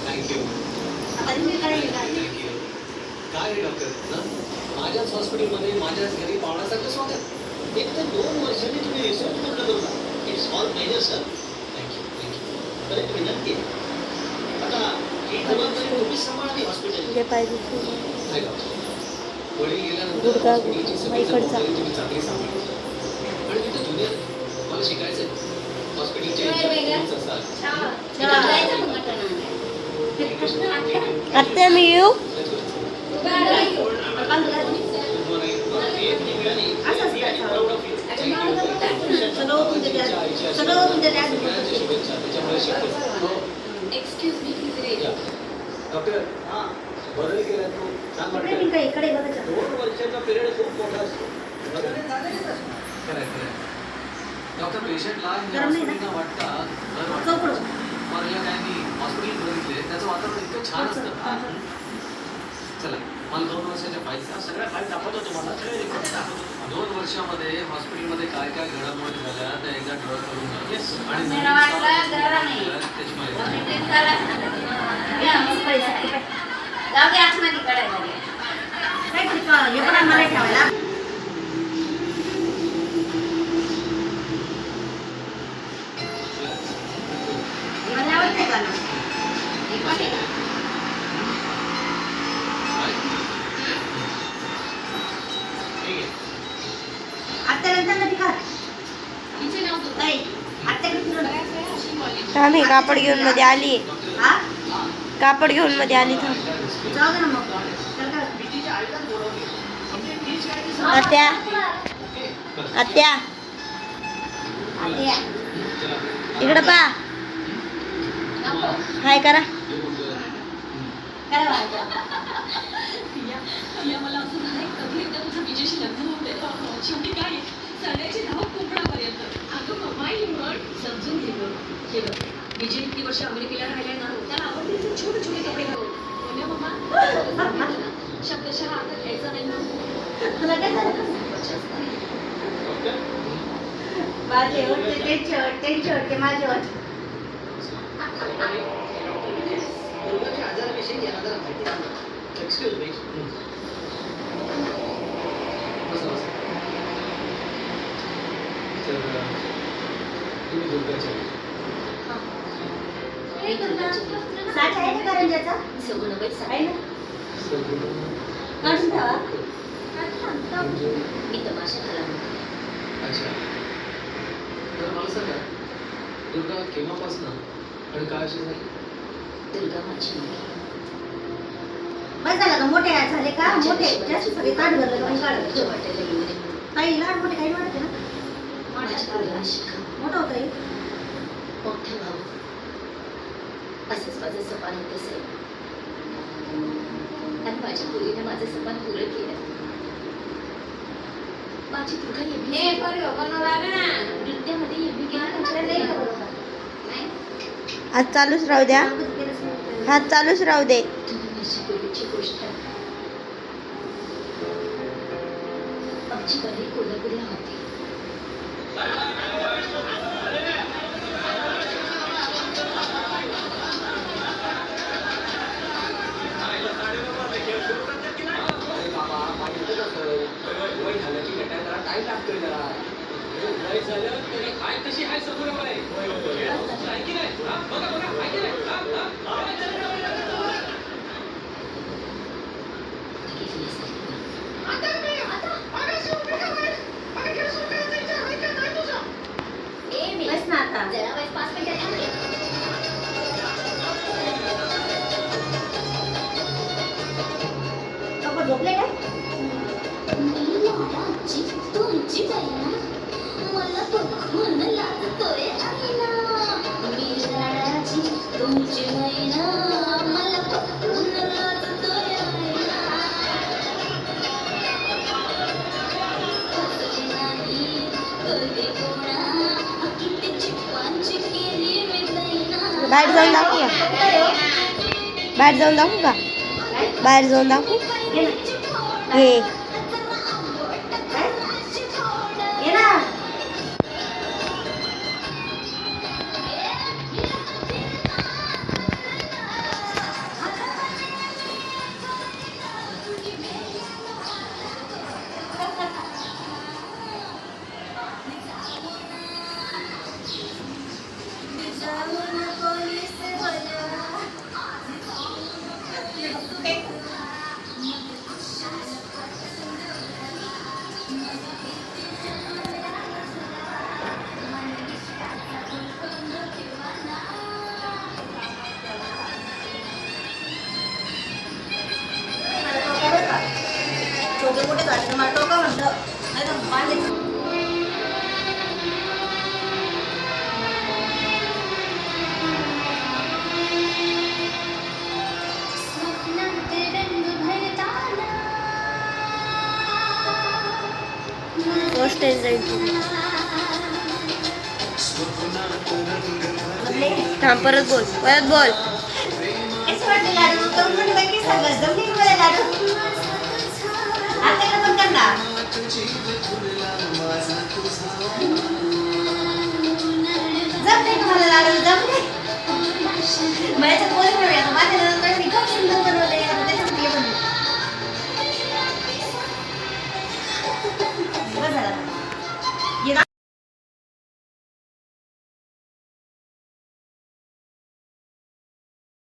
काय? काय काय डॉक्टर हं? माझ्याच हॉस्पिटलमध्ये माझ्याच घरी पाहुण्यासारखं स्वागत एक तर दोन वर्षांनी तुम्ही रिसर्च पूर्ण करूला it's all major sir thank you thank you बरं विनंती आहे आता ही जबाबदारी तुम्हीच सांभाळावी हॉस्पिटल. नाही डॉक्टर सगळी इकडचा. आत्या मी येऊ एक्सक्यूज मी. डॉक्टर हां. बदल केला तो छान वाटतं दोन वर्षाचा पिरियड खूप मोठा असतो खरंय, खरंय. डॉक्टर पेशंट लहान गरम नाही ना? हॉस्पिटलला वाटतात बरं वाटतं. मला काय मी हॉस्पिटल बघितले त्याचं वातावरण इतकं छान असतं हा. चला मला दोन वर्षाच्या फाईल सगळ्या फाईल दाखवतो तुम्हाला सगळे रेकॉर्ड दाखवतो दोन वर्षामध्ये हॉस्पिटलमध्ये काय काय घडामोडी झाल्या त्या एकदा ड्रॉ करून घ्या. Yes. आणि वाटलं नाही. त्याची माहिती पैसे. जाऊ दे आतमध्ये कडायला हे पण मला ठेवायला कापड घेऊन मध्ये आली. हा? कापड घेऊन मध्ये आली थांब. आत्या. आत्या. इकडं पा. हाय करा. विजय इतकी वर्ष अमेरिकेला राहिलाय ना त्याला आवडते छोटे छोटे कपडे शब्दशः आता घ्यायचा नाही? माझे होते त्यांचे होते त्यांचे होते माझे होते एक्सक्यूज मी तुम्ही दुर्गाच्या साठ आहे ना? करंजाचा आहे ना काढून ठेवा. मी तमाशा केला अच्छा. तर मला सांगा दुर्गा केव्हापासून आणि काय अशी झाली? दुर्गा माझी बस झालं का मोठे झाले का? मोठे. जास्त सगळे काढ भरलं का मग काढ नये काही लहान मोठे काही वाटते ना? मोठं होतं हे. मोठे भाऊ असंच माझं सपान होत असेल आणि माझ्या मुलीने माझं सपान पुरं केलं. माझी दुर्गा नृत्यामध्ये आज चालूच राहू द्या. हात चालूच राहू दे. गोष्ट. आमची कोल्हापूरला होती. बाहेर जाऊन दाखवू का बाहेर जाऊन दाखवू का बाहेर जाऊन दाखवू हे मोठे मोठे झाले तर मला टोका म्हणलं नाही तर बांधायचं. फर्स्ट एन्झायटी थांब परत बोल परत बोल. आत्याकडे पण करणार. जमते का मला लाडू जमते माझ्या पोरी मिळूया माझ्या